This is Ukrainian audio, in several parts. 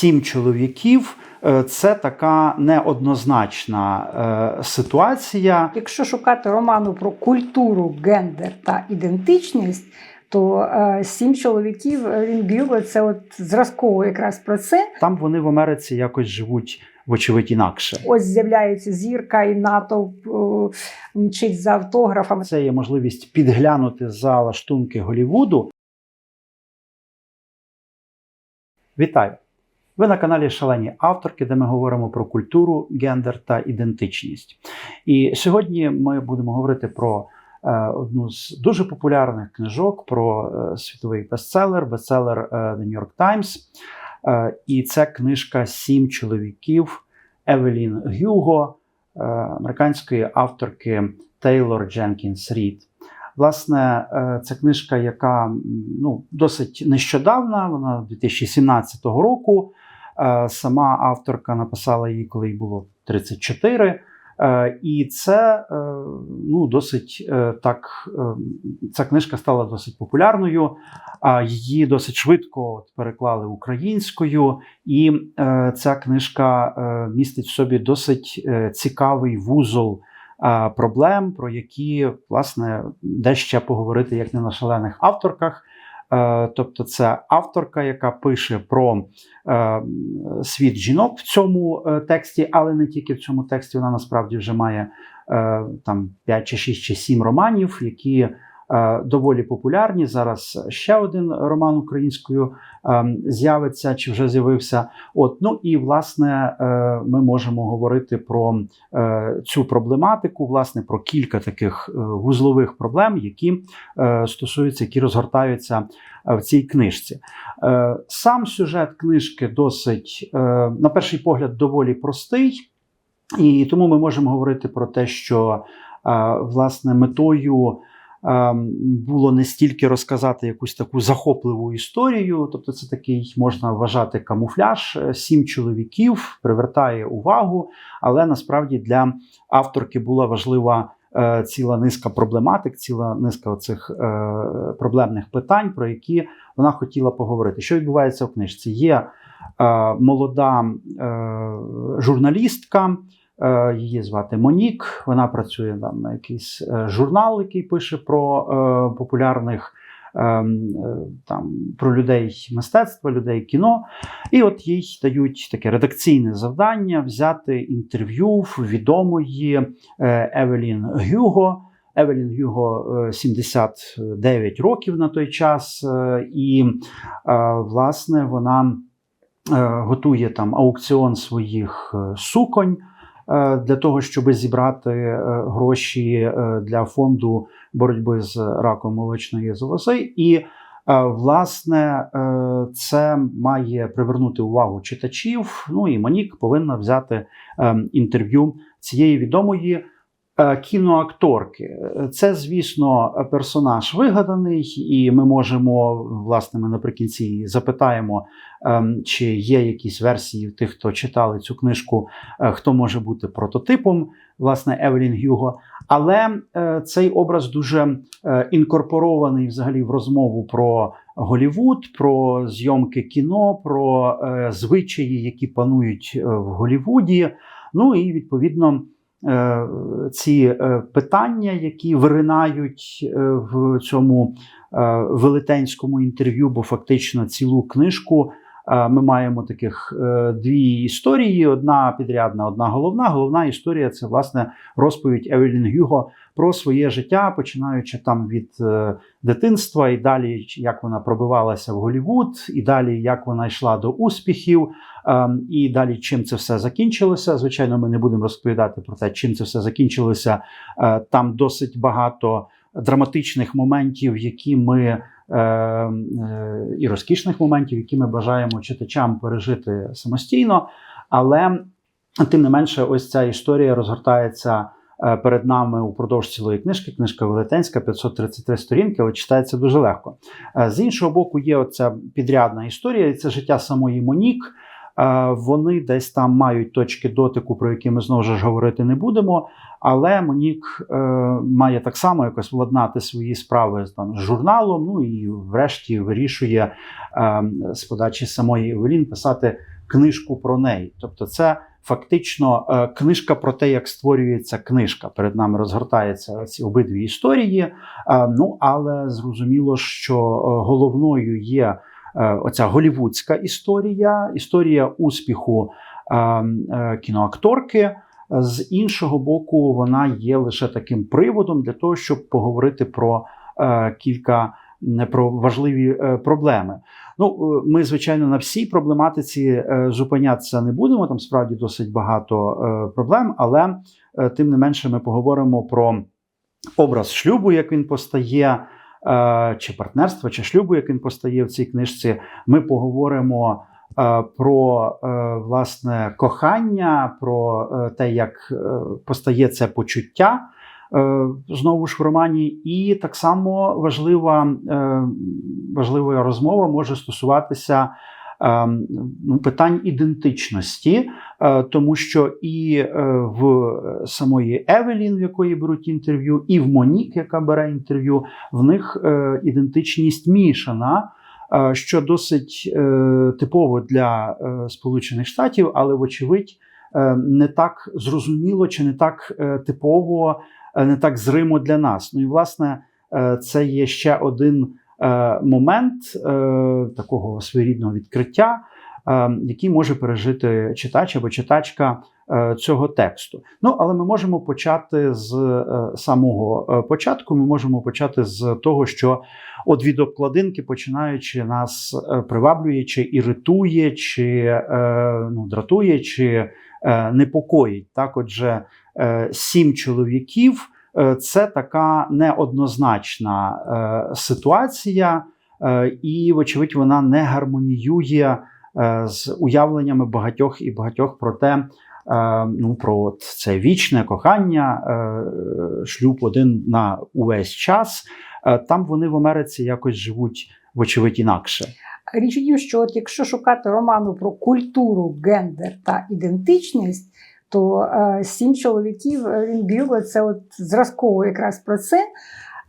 сім чоловіків. е, Це така неоднозначна е, ситуація. Якщо шукати роману про культуру, гендер та ідентичність, то е, сім чоловіків він Бюбе це от зразково якраз про це. Там вони в Америці якось живуть, вочевидь, інакше. Ось з'являється зірка і натовп е, мчить за автографами. Це є можливість підглянути за лаштунки Голівуду. Вітаю! Ви на каналі Шалені авторки, де ми говоримо про культуру, гендер та ідентичність. І сьогодні ми будемо говорити про е, одну з дуже популярних книжок про е, світовий бестселер, бестселер е, The New York Times. І це книжка Сім чоловіків Евелін Гюго, американської авторки Тейлор Дженкінс Рід. Власне, це книжка, яка ну, досить нещодавна, вона 2017 року. Е, Сама авторка написала її, коли їй було 34. Е, І це е, ну, досить так. Ця книжка стала досить популярною. Її досить швидко переклали українською, і ця книжка містить в собі досить цікавий вузол проблем, про які власне де ще поговорити як не на шалених авторках. Е, Тобто, це авторка, яка пише про е, світ жінок в цьому е, тексті, але не тільки в цьому тексті. Вона насправді вже має там 5 чи 6 чи 7 романів, які доволі популярні. Зараз ще один роман українською е, з'явиться чи вже з'явився. От ну і власне е, ми можемо говорити про е, цю проблематику, власне, про кілька таких е, вузлових проблем, які е, стосуються, які розгортаються е, в цій книжці. Е, Сам сюжет книжки досить, е, на перший погляд, доволі простий, і тому ми можемо говорити про те, що е, власне метою. Е, Було не стільки розказати якусь таку захопливу історію, тобто це такий можна вважати камуфляж. Е, Сім чоловіків привертає увагу, але насправді для авторки була важлива е, ціла низка проблематик, ціла низка оцих е, проблемних питань, про які вона хотіла поговорити. Що відбувається в книжці? Є молода журналістка. Е, Її звати Монік. Вона працює там на якийсь е, журнал, який пише про е, популярних ем, там про людей мистецтва, людей кіно. І от їй дають таке редакційне завдання взяти інтерв'ю відомої Евелін Гюго. Евелін Гюго е, 79 років на той час, і власне вона готує там аукціон своїх суконь для того, щоб зібрати е, гроші е, для фонду боротьби з раком молочної залози. І е, власне е, це має привернути увагу читачів. Ну і Манік повинна взяти е, інтерв'ю цієї відомої. Е, Кіноакторки, це, звісно, персонаж вигаданий, і ми можемо, власне, ми наприкінці запитаємо, ем, чи є якісь версії тих, хто читали цю книжку, е, хто може бути прототипом власне Евелін Гюго. Але е, цей образ дуже інкорпорований взагалі в розмову про Голівуд, про зйомки кіно, про звичаї, які панують в Голівуді. Ну і відповідно. Е, Ці е, питання, які виринають е, в цьому велетенському інтерв'ю, бо фактично цілу книжку ми маємо таких е, дві історії: одна підрядна, одна головна. Головна історія це власне розповідь Евелін Гюго про своє життя, починаючи там від е, дитинства, і далі як вона пробивалася в Голівуд, і далі як вона йшла до успіхів, е, і далі чим це все закінчилося. Звичайно, ми не будемо розповідати про те, чим це все закінчилося. Е, Там досить багато драматичних моментів, які ми. Е, е, І розкішних моментів, які ми бажаємо читачам пережити самостійно, але тим не менше, ось ця історія розгортається е, перед нами упродовж цілої книжки. Книжка велетенська, 533 сторінки, але читається дуже легко. З іншого боку, є оця підрядна історія, це життя самої Монік. Е, Вони десь там мають точки дотику, про які ми знову ж говорити не будемо. Але Монік е, має так само якось владнати свої справи там, з журналом. Ну і врешті вирішує е, з подачі самої Евелін писати книжку про неї. Тобто, це фактично книжка про те, як створюється книжка. Перед нами розгортаються ці обидві історії. Ну але зрозуміло, що головною є оця голівудська історія, історія успіху е, е, кіноакторки. З іншого боку, вона є лише таким приводом для того, щоб поговорити про е, кілька про важливі е, проблеми. Ну, е, ми, звичайно, на всій проблематиці е, зупинятися не будемо. Там справді досить багато е, проблем, але е, тим не менше ми поговоримо про образ шлюбу, як він постає, е, чи партнерства, чи шлюбу, як він постає в цій книжці. Ми поговоримо. е, Про е, власне кохання, про е, те, як е, постає це почуття е, знову ж в романі, і так само важлива, е, важлива розмова може стосуватися е, ну, питань ідентичності, е, тому що і е, в самої Евелін, в якої беруть інтерв'ю, і в Монік, яка бере інтерв'ю, в них е, ідентичність мішана. Що досить типово для Сполучених Штатів, але, вочевидь, не так зрозуміло чи не так типово, не так зримо для нас. Ну і власне, це є ще один момент е, такого своєрідного відкриття, е, який може пережити читач або читачка е, цього тексту. Ну, але ми можемо почати з е, самого е, початку. Ми можемо почати з того, що от від обкладинки, починаючи, нас е, приваблює, чи іритує, чи е, ну, дратує, чи е, непокоїть. Так, отже, е, сім чоловіків. Е, Це така неоднозначна е, ситуація, е, і, вочевидь, вона не гармоніює з уявленнями багатьох і багатьох про те, ну, про от це вічне кохання, шлюб один на увесь час. Там вони в Америці якось живуть, вочевидь, інакше. Річ у тім, що от якщо шукати роману про культуру, гендер та ідентичність, то е, сім чоловіків він бігла це от зразково якраз про це.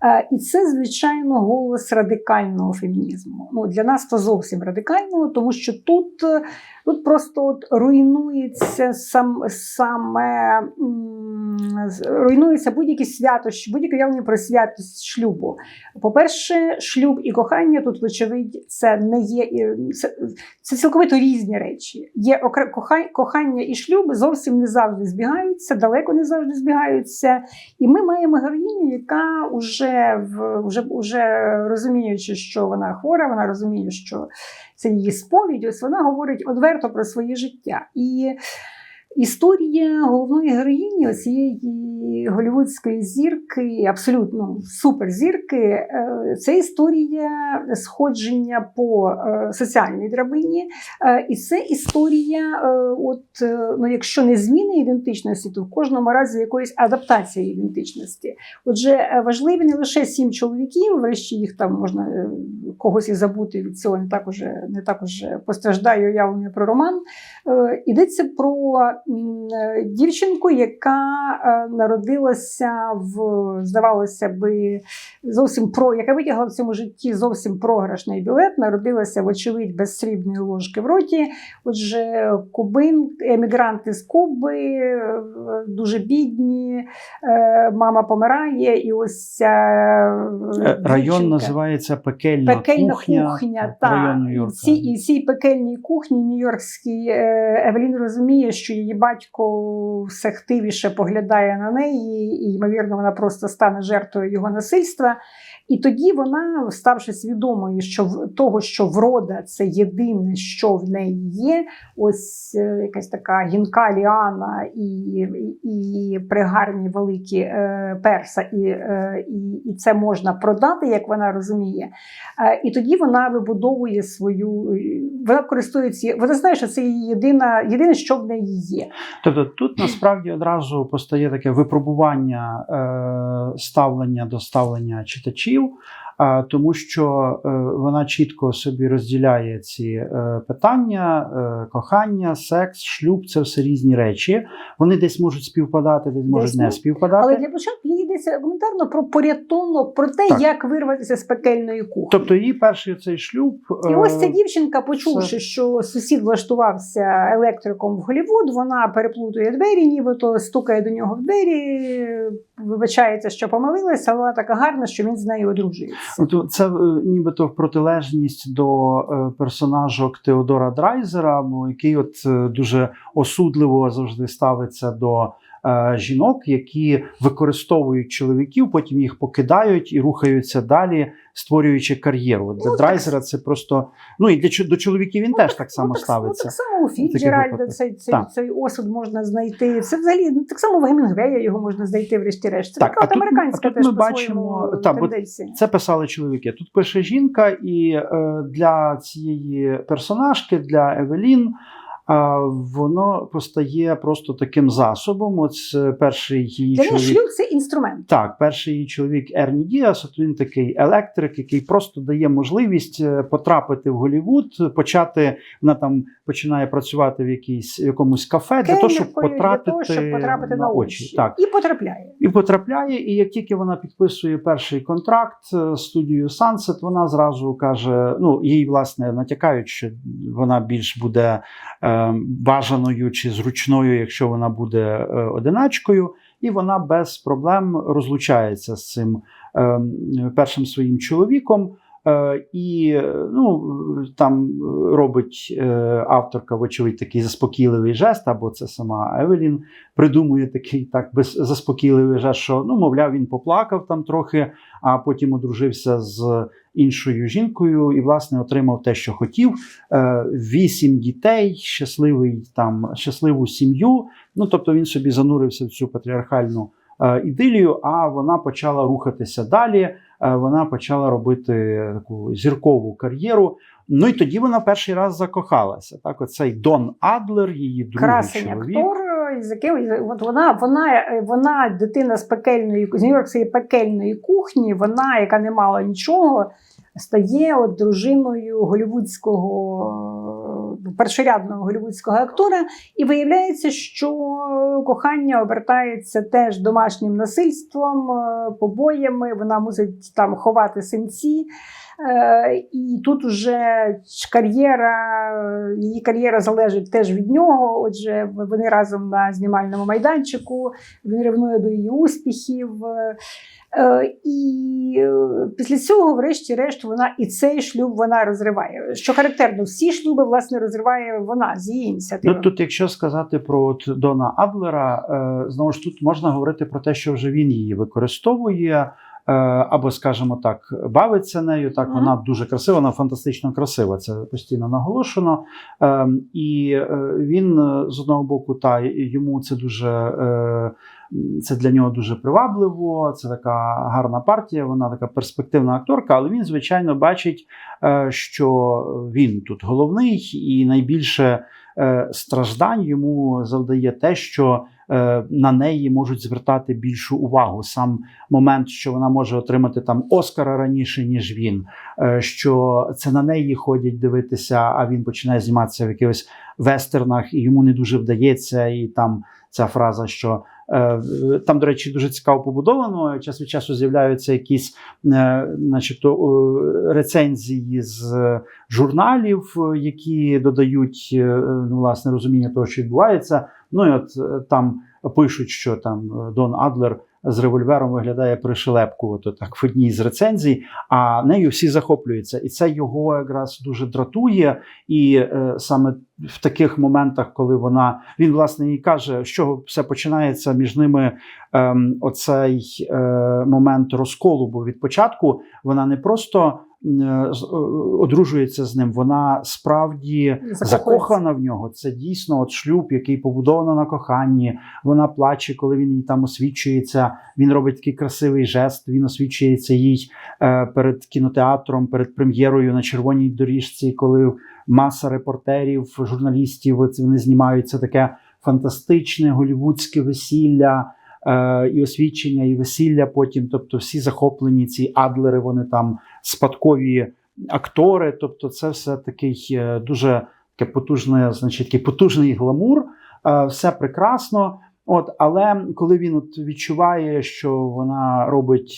Е, і це, звичайно, голос радикального фемінізму. Ну, для нас то зовсім радикального, тому що тут, е, тут просто от руйнується сам, саме руйнується будь-які святощі, будь-яке уявлення про святість шлюбу. По-перше, шлюб і кохання тут, вочевидь, це не є це, це цілковито різні речі. Є кохай- кохання і шлюб зовсім не завжди збігаються, далеко не завжди збігаються. І ми маємо героїню, яка вже, в, вже, вже розуміючи, що вона хвора, вона розуміє, що це її сповідь. Ось вона говорить одверто про своє життя. І історія головної героїні, цієї голівудської зірки, абсолютно суперзірки, е, це історія сходження по е, соціальній драбині. Е, І це історія, от, ну, якщо не зміни ідентичності, то в кожному разі якоїсь адаптації ідентичності. Отже, важливі не лише сім чоловіків, врешті їх там можна когось і забути від цього, не так уже, не так уже постраждає уявлення про роман. Йдеться про дівчинку, яка е, народилася в, здавалося би, зовсім про, яка витягла в цьому житті зовсім програшний білет, народилася, вочевидь, без срібної ложки в роті. Отже, кубин, емігранти з Куби, дуже бідні, е, мама помирає, і ось ця е, Е, Район дівчинка- називається Пекельна, Пекельна кухня, кухня, так, так. І цій, пекельній кухні нью-йоркській Евелін розуміє, що її батько все активніше поглядає на неї, і, ймовірно, вона просто стане жертвою його насильства. І тоді вона, ставши свідомою, що того, що врода це єдине, що в неї є, ось е, якась така гінка ліана і, і, і пригарні великі е, перса, і, е, і, і це можна продати, як вона розуміє. Е, І тоді вона вибудовує свою, вона користується, вона знає, що це її єдина, єдине, що в неї є. Тобто тут насправді одразу постає таке випробування е, ставлення до ставлення читачів, е, тому що е, вона чітко собі розділяє ці е, питання: е, кохання, секс, шлюб це все різні речі. Вони десь можуть співпадати, десь можуть не ні. співпадати. Але для початку їй йдеться елементарно про порятунок, про те, Так. як вирватися з пекельної кухні. Тобто її перший цей шлюб. І ось ця дівчинка, почувши, це- що сусід влаштувався електриком в Голівуд, вона переплутує двері, нібито стукає до нього в двері, вибачається, що помилилася, але вона така гарна, що він з нею одружується. То Це е, нібито в протилежність до е, персонажок Теодора Драйзера, який от е, дуже осудливо завжди ставиться до жінок, які використовують чоловіків, потім їх покидають і рухаються далі, створюючи кар'єру. Для Ну, так. Драйзера це просто ну і для до чоловіків він теж так само ну, так, ставиться. Ну, так само у Фіджеральда цей, цей, Так. цей осуд можна знайти. Це взагалі ну, так само в Гемінгвея його можна знайти, врешті-решт. Це Так, така а от тут- американська а тут теж ми бачимо- та, бо. Це писали чоловіки. Тут пише жінка, і е, для цієї персонажки, для Евелін, е, воно постає просто таким засобом. Ось е, перший її Для чоловік. шлюб це інструмент. Так, перший її чоловік Ерні Діас, от він такий електрик, який просто дає можливість е, потрапити в Голівуд, почати вона там починає працювати в якійсь в якомусь кафе для того, щоб потрапити, для того, щоб потрапити на, очі. Так, І потрапляє. і потрапляє, і як тільки вона підписує перший контракт е, з студією Sunset, вона зразу каже: ну їй власне натякають, що вона більш буде бажаною чи зручною, якщо вона буде е, одиначкою, і вона без проблем розлучається з цим е, першим своїм чоловіком. Е, І ну, там е, робить е, авторка, вочевидь, такий заспокійливий жест, або це сама Евелін придумує такий так без заспокійливий жест, що ну, мовляв, він поплакав там трохи, а потім одружився з іншою жінкою і, власне, отримав те, що хотів. Вісім дітей, щасливий там, щасливу сім'ю. Ну, тобто він собі занурився в цю патріархальну ідилію, а вона почала рухатися далі. Е, Вона почала робити таку зіркову кар'єру. Ну і тоді вона перший раз закохалася. Так, оцей Дон Адлер, її другий Красень чоловік. актор, з яким от вона, вона, вона дитина з пекельної з Нью-Йоркської пекельної кухні, вона, яка не мала нічого, стає от дружиною голівудського е, першорядного голівудського актора, і виявляється, що кохання обертається теж домашнім насильством, е, побоями. Вона мусить там ховати синці. Е, І тут уже кар'єра, її кар'єра залежить теж від нього. Отже, вони разом на знімальному майданчику, він ревнує до її успіхів. Е, І е, після цього, врешті-решт, вона і цей шлюб вона розриває. Що характерно, всі шлюби власне розриває вона з її ініціативи. Ну, тут, якщо сказати про от Дона Адлера, знову ж тут можна говорити про те, що вже він її використовує. Е, Або, скажімо так, бавиться нею. Так, Мгм. вона дуже красива, вона фантастично красива. Це постійно наголошено. Е, І е, він е, з одного боку, та йому це дуже це для нього дуже привабливо. Це така гарна партія. Вона така перспективна акторка. Але він, звичайно, бачить, що він тут головний і найбільше страждань йому завдає те, що на неї можуть звертати більшу увагу. Сам момент, що вона може отримати там Оскара раніше, ніж він, е, що це на неї ходять дивитися, а він починає зніматися в якихось вестернах, і йому не дуже вдається. І там ця фраза, що е, там, до речі, дуже цікаво побудовано. Час від часу з'являються якісь, е, начебто, е, рецензії з журналів, е, які додають е, ну, власне розуміння того, що відбувається. Ну і от е, там пишуть, що там е, Дон Адлер з револьвером виглядає пришелепку, от так в одній з рецензій, а нею всі захоплюються, і це його якраз дуже дратує. І е, саме в таких моментах, коли вона він власне і каже, з чого все починається між ними. Ем, оцей е, момент розколу, бо від початку вона не просто е, е, одружується з ним, вона справді закохана в нього. Це дійсно от шлюб, який побудовано на коханні. Вона плаче, коли він їй там освічується. Він робить такий красивий жест. Він освічується їй е, перед кінотеатром, перед прем'єрою на червоній доріжці, коли маса репортерів, журналістів вони знімають це таке фантастичне голівудське весілля. Е, І освідчення, і весілля потім, тобто всі захоплені ці адлери, вони там спадкові актори. Тобто, це все такий е, дуже таке потужне, значить, такий потужний гламур. Е, Все прекрасно. От, але коли він от відчуває, що вона робить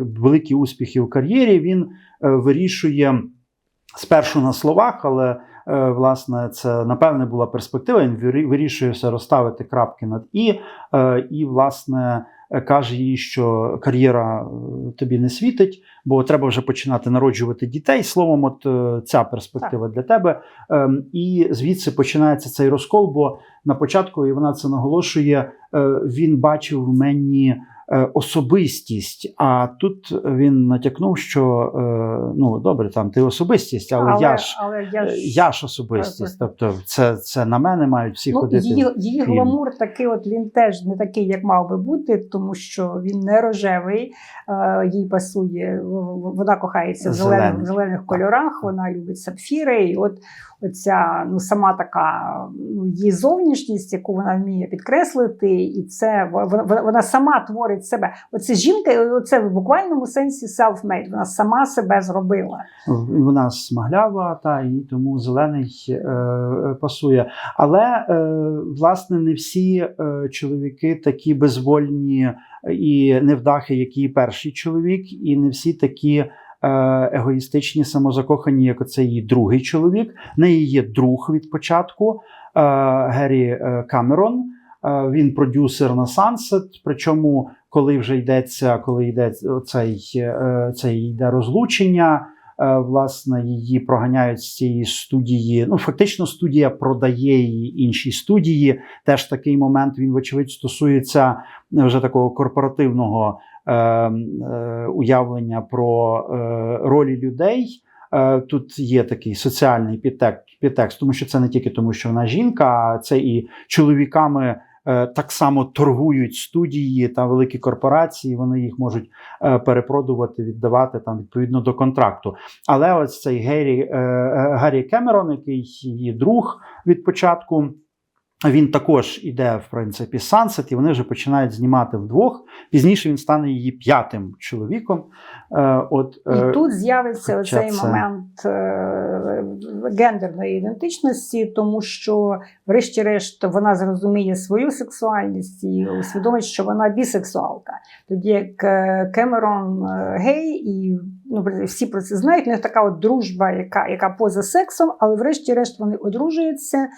великі успіхи в кар'єрі, він вирішує спершу на словах, але власне це напевне була перспектива. Він вирі- вирішує все розставити крапки над і, е, і власне е, каже їй, що кар'єра е, тобі не світить, бо треба вже починати народжувати дітей. Словом, от е, ця перспектива для тебе. Ем, І звідси починається цей розкол. Бо на початку і вона це наголошує. е, Він бачив в мені е, особистість. А тут він натякнув, що е, ну добре, там ти особистість, але, я ж. але я е, ж, Я ж особистість, тобто це, це на мене мають всі ну, ходити. її, її гламур такий, от він теж не такий, як мав би бути, тому що він не рожевий, е, їй пасує, вона кохається в зелених, в зелених кольорах, вона любить сапфіри. І от оця ну, сама така ну, її зовнішність, яку вона вміє підкреслити, і це вона- вона сама творить себе. Оце жінка, це в буквальному сенсі self-made, Вона сама себе зробила. Вона смаглява, та і тому зелений е, е, пасує. Але е, власне не всі е, чоловіки такі безвольні і невдахи, як і перший чоловік, і не всі такі. е, Егоїстичні, самозакохані, як оцей її другий чоловік. Неї є друг від початку е, Геррі е, Камерон. Е, Він продюсер на Sunset, Причому, коли вже йдеться, коли йде цей, це йде розлучення, е, власне, її проганяють з цієї студії. Ну, фактично, студія продає її іншій студії. Теж такий момент він, вочевидь, стосується вже такого корпоративного е, е, уявлення про е, ролі людей. Е, Тут є такий соціальний підтекст, підтекст, тому що це не тільки тому, що вона жінка, а це і чоловіками е, так само торгують студії та великі корпорації. Вони їх можуть е, перепродувати, віддавати там відповідно до контракту. Але ось цей Геррі, е, е, Гаррі Кемерон, який її друг від початку. Він також іде, в принципі, Сансет, і вони вже починають знімати вдвох. Пізніше він стане її п'ятим чоловіком. Е, от, І е, тут з'явиться оцей це- момент е, гендерної ідентичності, тому що, врешті-решт, вона зрозуміє свою сексуальність і усвідомить, що вона бісексуалка. Тоді як е, Кемерон е, гей, і ну, всі про це знають. Них така от дружба, яка, яка поза сексом, але врешті-решт вони одружуються.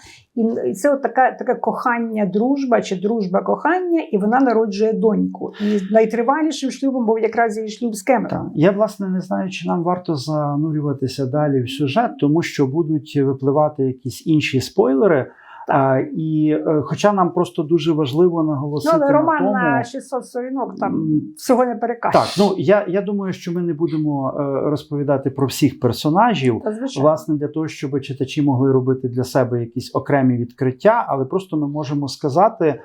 І це от така, таке кохання, дружба чи дружба кохання, і вона народжує доньку. І найтривалішим шлюбом був якраз її шлюб з Кемероном. Я власне не знаю, чи нам варто занурюватися далі в сюжет, тому що будуть випливати якісь інші спойлери. А, і е, хоча нам просто дуже важливо Ну, наголосити але роман на тому, на 600 сторінок там всього не перекажеш. так, ну я, я думаю, що ми не будемо е, розповідати про всіх персонажів. Та. Власне, для того, щоб читачі могли робити для себе якісь окремі відкриття, але просто ми можемо сказати,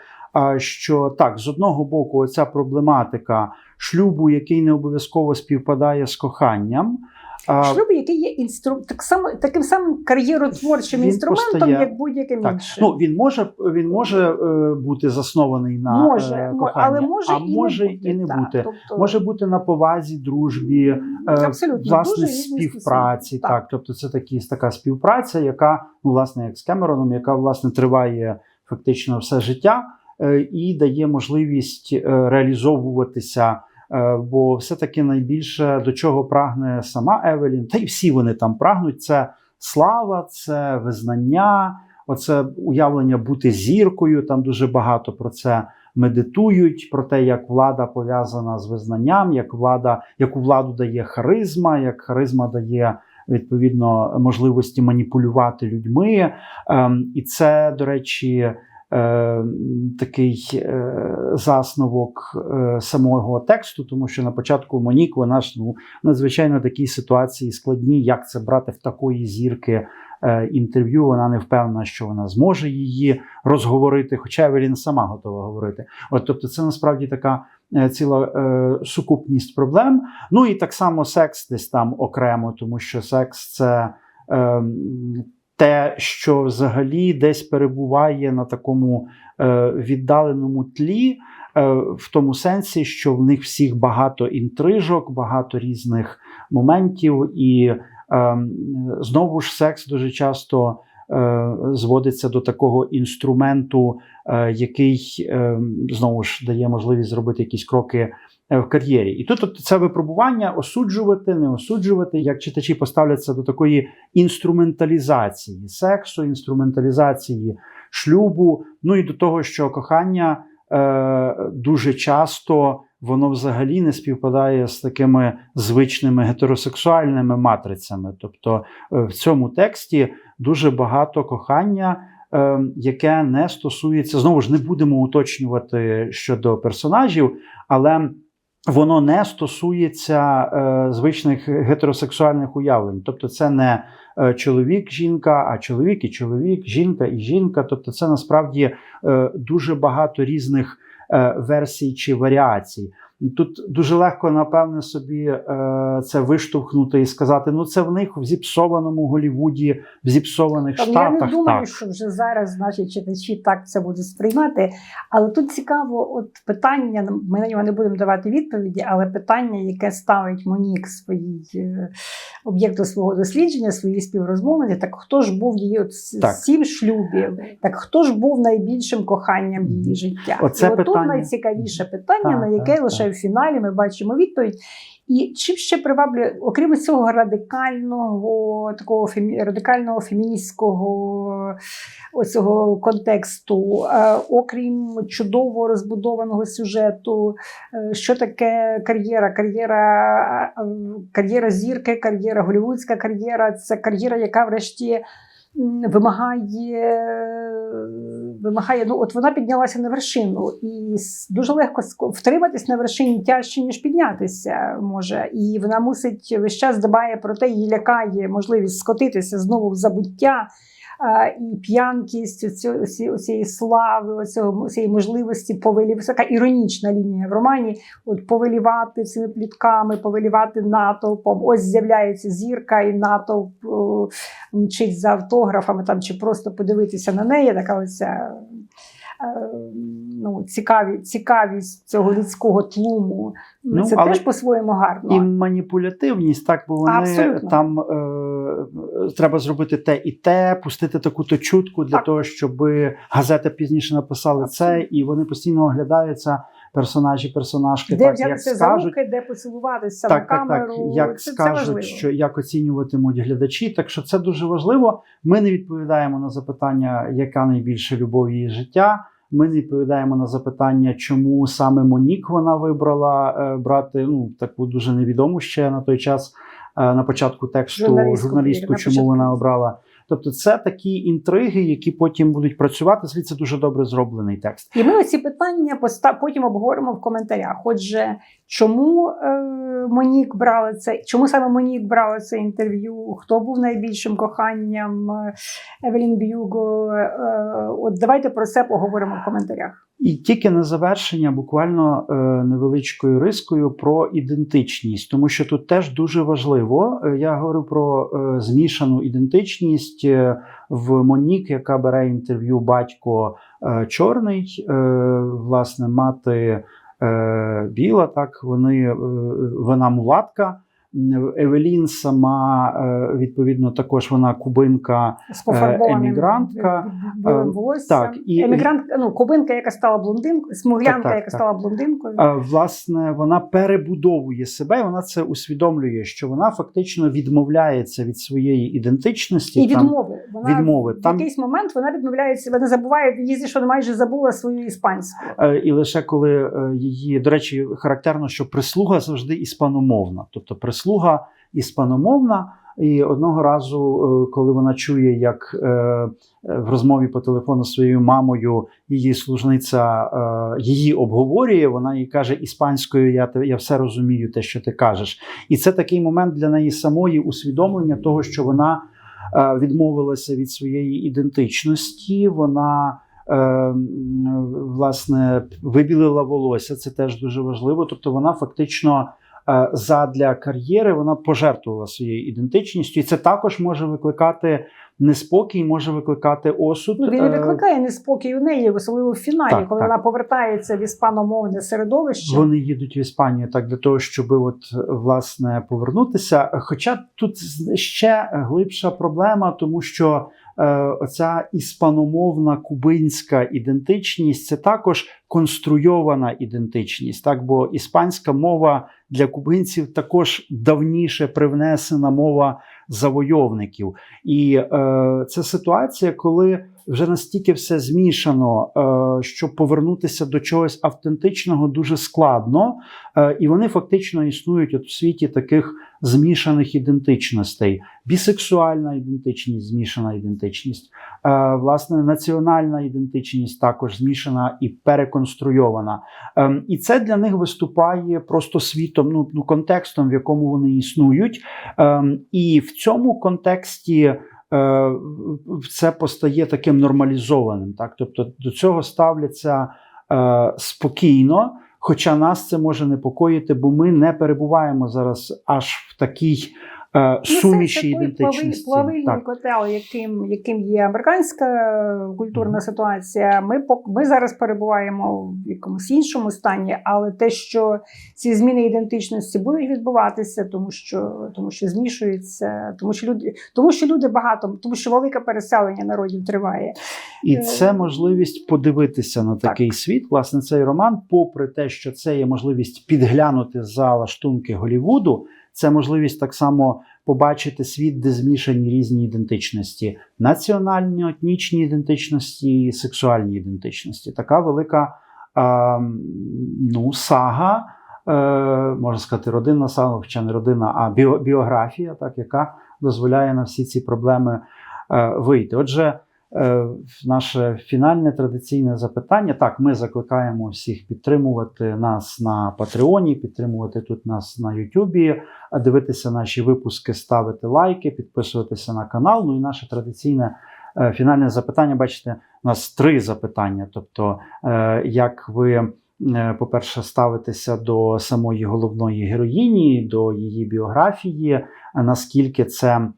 що так, з одного боку, оця проблематика шлюбу, який не обов'язково співпадає з коханням. А, Шлюб, який є інстру... так само, таким самим кар'єротворчим інструментом, постає- як будь-яким Так. іншим. Ну, він може, він може е, бути заснований на може, е, коханні, але може, а і, може не бути, і не так. бути. Тобто, Може бути на повазі, дружбі, е, Абсолютно, власне, дуже співпраці. Так. Так. тобто це такі, така співпраця, яка, ну, власне, як з Кемероном, яка власне триває фактично все життя і дає можливість реалізовуватися. Е, Бо все-таки найбільше до чого прагне сама Евелін, та й всі вони там прагнуть. Це слава, це визнання, оце уявлення бути зіркою. Там дуже багато про це медитують, про те, як влада пов'язана з визнанням, як влада, яку владу дає харизма, як харизма дає відповідно можливості маніпулювати людьми. Ем, І це, до речі. Е, Такий е, засновок е, самого тексту, тому що на початку Монік вона ж ну надзвичайно такій ситуації складні, як це брати в такої зірки е, інтерв'ю. Вона не впевнена, що вона зможе її розговорити, хоча Евелін сама готова говорити. От тобто, це насправді така е, ціла е, сукупність проблем. Ну і так само секс десь там окремо, тому що секс це. Е, те, що взагалі десь перебуває на такому е, віддаленому тлі, е, в тому сенсі, що в них всіх багато інтрижок, багато різних моментів, і е, знову ж секс дуже часто зводиться до такого інструменту, е, який е, знову ж дає можливість зробити якісь кроки е, в кар'єрі. І тут от це випробування осуджувати, не осуджувати, як читачі поставляться до такої інструменталізації сексу, інструменталізації шлюбу, ну і до того, що кохання е, дуже часто воно взагалі не співпадає з такими звичними гетеросексуальними матрицями. Тобто е, в цьому тексті дуже багато кохання. е, Яке не стосується, знову ж не будемо уточнювати щодо персонажів, але воно не стосується е, звичних гетеросексуальних уявлень. Тобто, це не е, чоловік, жінка, а чоловік і чоловік, жінка і жінка. Тобто, це насправді е, дуже багато різних версій чи варіацій. Тут дуже легко, напевне, собі е, це виштовхнути і сказати: ну це в них в зіпсованому Голівуді, в зіпсованих Тобто штатах. я не думаю, так. що вже зараз наші читачі так це будуть сприймати. Але тут цікаво, от питання, ми на нього не будемо давати відповіді, але питання, яке ставить Монік своїй е, об'єкту свого дослідження, своїй співрозмовниці, так хто ж був її от Так. сім шлюбів? Так хто ж був найбільшим коханням її життя? Оце І отут питання. найцікавіше питання, Так, на яке так, лише в фіналі ми бачимо відповідь. І чим ще приваблює, окрім цього радикального, такого фемі, радикального феміністського оцього контексту, е, окрім чудово розбудованого сюжету, е, що таке кар'єра? Кар'єра, е, кар'єра зірки, кар'єра, голівудська кар'єра це кар'єра, яка врешті. Вимагає, вимагає, ну от вона піднялася на вершину, і дуже легко втриматись на вершині тяжче, ніж піднятися може. І вона мусить весь час дбає про те, її лякає можливість скотитися знову в забуття. І п'янкість цієї слави, цієї можливості повелів. Така іронічна лінія в романі. От повелівати цими плітками, повелівати натовпом. Ось з'являється зірка, і натовп мчить за автографами там, чи просто подивитися на неї. Така оця ну, цікаві, цікавість цього людського тлуму. Ну, Це теж по-своєму гарно. І маніпулятивність, так, бо вони Абсолютно. там е, треба зробити те і те, пустити таку-то чутку для Так. того, щоб газета пізніше написали це, і вони постійно оглядаються персонажі, персонажки, Де так, як взятися за руки, де поцілуватися Так, на камеру. так, як це, це скажуть, важливо. що як оцінюватимуть глядачі. Так що це дуже важливо. Ми не відповідаємо на запитання, яка найбільша любов її життя. Ми не відповідаємо на запитання, чому саме Монік вона вибрала е, брати ну таку дуже невідому ще на той час е, на початку тексту Журналістку, журналістку, на чому початку. вона обрала. Тобто, це такі інтриги, які потім будуть працювати. Звідси дуже добре зроблений текст. І ми оці питання поста- потім обговоримо в коментарях. Отже, чому е, Монік брала це? Чому саме Монік брала це інтерв'ю? Хто був найбільшим коханням е, Евелін Б'юго? Е, от давайте про це поговоримо в коментарях. І тільки на завершення, буквально е, невеличкою рискою про ідентичність, тому що тут теж дуже важливо. Е, Я говорю про е, змішану ідентичність в Монік, яка бере інтерв'ю батько чорний, власне, мати біла. Так, вони вона мулатка. Евелін сама е, відповідно також вона кубинка. Емігрантка, е, так, і- Емігрант, ну, кубинка, яка стала блондинкою, смуглянка, Так, так, яка так. стала блондинкою. Е, власне, вона перебудовує себе, і вона це усвідомлює, що вона фактично відмовляється від своєї ідентичності. І там, відмови. Вона відмови. в Там- якийсь момент вона відмовляється, вона забуває, їздить, що вона майже забула свою іспанську. І лише коли її, до речі, характерно, що прислуга завжди іспаномовна, тобто прислуга іспаномовна. І одного разу, е, коли вона чує, як е, е, в розмові по телефону з своєю мамою її служниця її обговорює, вона їй каже іспанською: я я все розумію, те, що ти кажеш. І це такий момент для неї самої усвідомлення того, що вона відмовилася від своєї ідентичності. Вона власне вибілила волосся. Це теж дуже важливо. Тобто, вона фактично. Е, Задля кар'єри вона пожертвувала своєю ідентичністю, і це також може викликати неспокій, може викликати осуд. Ну, він не Е, викликає неспокій у неї, особливо в фіналі, Так, коли так. вона повертається в іспаномовне середовище. Вони їдуть в Іспанію так для того, щоб от власне повернутися. Хоча тут ще глибша проблема, тому що оця іспаномовна кубинська ідентичність це також конструйована ідентичність, так бо іспанська мова для кубинців також давніше привнесена мова завойовників. І е, це ситуація, коли вже настільки все змішано, е, що повернутися до чогось автентичного дуже складно, е, і вони фактично існують от в світі таких змішаних ідентичностей: бісексуальна ідентичність, змішана ідентичність, е, власне, національна ідентичність також змішана і переконструйована. Ем, І це для них виступає просто світом, ну, ну контекстом, в якому вони існують. Ем, І в цьому контексті. е, Це постає таким нормалізованим, так тобто до цього ставляться е, спокійно, хоча нас це може непокоїти, бо ми не перебуваємо зараз аж в такій е, Ну, суміші це ідентичності. плави- Плавильний Так. котел, яким, яким є американська культурна ситуація. Ми ми зараз перебуваємо в якомусь іншому стані, але те, що ці зміни ідентичності будуть відбуватися, тому що тому що змішується, тому що люди, тому що люди багато, тому що велике переселення народів триває. І Е, це можливість подивитися на так. такий світ. Власне, цей роман, попри те, що це є можливість підглянути за лаштунки Голівуду, це можливість так само побачити світ, де змішані різні ідентичності: національні, етнічні ідентичності, і сексуальні ідентичності. Така велика е, ну, сага. Е, можна сказати, родинна сага, хоча не родина, а біо, біографія, так, яка дозволяє на всі ці проблеми е, вийти. Отже, Наше фінальне традиційне запитання. Так, ми закликаємо всіх підтримувати нас на Патреоні, підтримувати тут нас на Ютубі, дивитися наші випуски, ставити лайки, підписуватися на канал. Ну і наше традиційне е, фінальне запитання. Бачите, у нас три запитання. Тобто, е, як ви, е, по-перше, ставитеся до самої головної героїні, до її біографії, е, наскільки це е,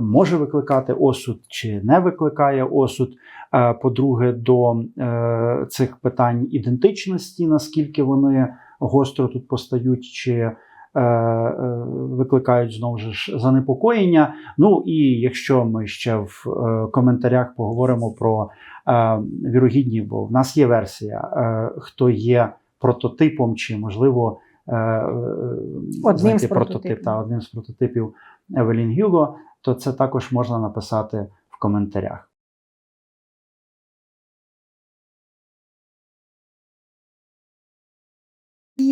може викликати осуд чи не викликає осуд. Е, По-друге, до е, цих питань ідентичності, наскільки вони гостро тут постають, чи е, е, викликають знову ж занепокоєння. Ну і якщо ми ще в е, коментарях поговоримо про е, вірогідні, бо в нас є версія, е, хто є прототипом, чи можливо. е, е, Одним знайти з прототип та одним з прототипів Евелін Гюго, то це також можна написати в коментарях.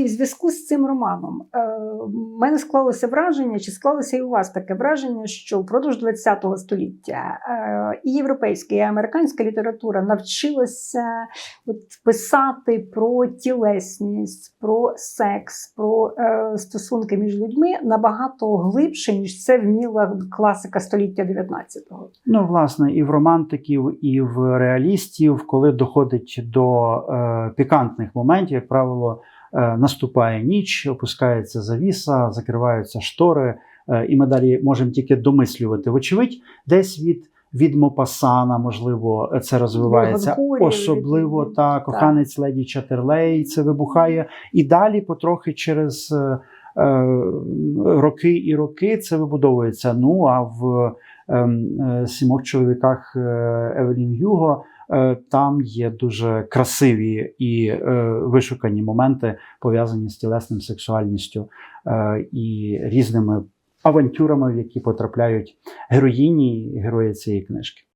В зв'язку з цим романом е, в мене склалося враження, чи склалося і у вас таке враження, що впродовж ХХ століття е, і європейська, і американська література навчилася от, писати про тілесність, про секс, про е, стосунки між людьми набагато глибше, ніж це вміла класика століття 19-го. Ну, власне, і в романтиків, і в реалістів, коли доходить до е, пікантних моментів, як правило, наступає ніч, опускається завіса, закриваються штори, е, і ми далі можемо тільки домислювати. Вочевидь, десь від. Від Мопасана, можливо, це розвивається. Голгорів, Особливо від- та коханець леді Чатерлей. Це вибухає. І далі, потрохи через е, е, роки і роки, це вибудовується. Ну а в ем, е, сімох чоловіках е, Евелін Юго. Е, Там є дуже красиві і е, вишукані моменти, пов'язані з тілесним сексуальністю е, і різними авантюрами, в які потрапляють героїні і герої цієї книжки.